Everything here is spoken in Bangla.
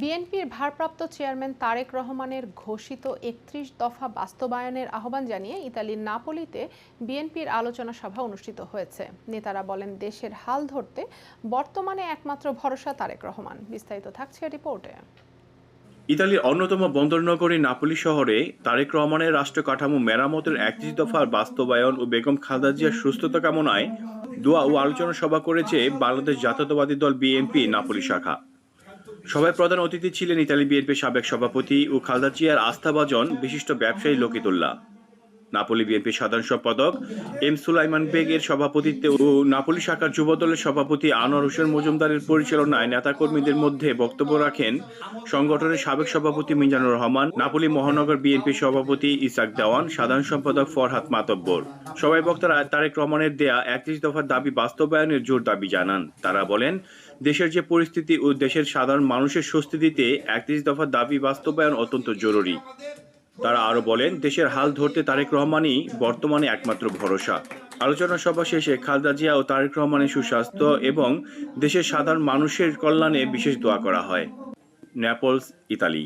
বিএনপির ভারপ্রাপ্ত চেয়ারম্যান তারেক রহমানের ঘোষিত একত্রিশ দফা বাস্তবায়নের আহ্বান জানিয়ে ইতালির নাপোলিতে বিএনপির আলোচনা সভা অনুষ্ঠিত হয়েছে। নেতারা বলেন, দেশের হাল ধরতে বর্তমানে একমাত্র ভরসা তারেক রহমান। বিস্তারিত থাকছে রিপোর্টে। ইতালির অন্যতম বন্দরনগরী নাপোলি শহরে তারেক রহমানের রাষ্ট্র কাঠামো মেরামতের একত্রিশ দফার বাস্তবায়ন ও বেগম খালেদা জিয়ার সুস্থতা কামনায় দোয়া ও আলোচনা সভা করেছে বাংলাদেশ জাতীয়তাবাদী দল বিএনপি নাপোলি শাখা। সভায় প্রধান অতিথি ছিলেন ইতালি বিএনপির সাবেক সভাপতি ও খালদা জিয়ার আস্থাভাজন বিশিষ্ট ব্যবসায়ী লকিতুল্লাহ। নাপোলি বিএনপির সাধারণ সম্পাদক, এম সুলাইমান বেগের সভাপতিত্বে ও নাপোলি শাখার যুব দলের সভাপতি আনোয়ার হোসেন মজুমদারের পরিচালনায় নেতাকর্মীদের মধ্যে বক্তব্য রাখেন সংগঠনের সাবেক সভাপতি মিজানুর রহমান, নাপোলি মহানগর বিএনপি সভাপতি ইসাক দেওয়ান, সাধারণ সম্পাদক ফরহাদ মাতব্বর। সবাই বক্তারা তারেক রহমানের দেয়া একত্রিশ দফার দাবি বাস্তবায়নের জোর দাবি জানান। তারা বলেন, দেশের যে পরিস্থিতি ও দেশের সাধারণ মানুষের স্বস্তি দিতে একত্রিশ দফার দাবি বাস্তবায়ন অত্যন্ত জরুরি। তারা আরও বলেন, দেশের হাল ধরতে তারেক রহমানই বর্তমানে একমাত্র ভরসা। আলোচনা সভা শেষে খালদা জিয়া ও তারেক রহমানের সুস্বাস্থ্য এবং দেশের সাধারণ মানুষের কল্যাণে বিশেষ দোয়া করা হয়। Naples Italy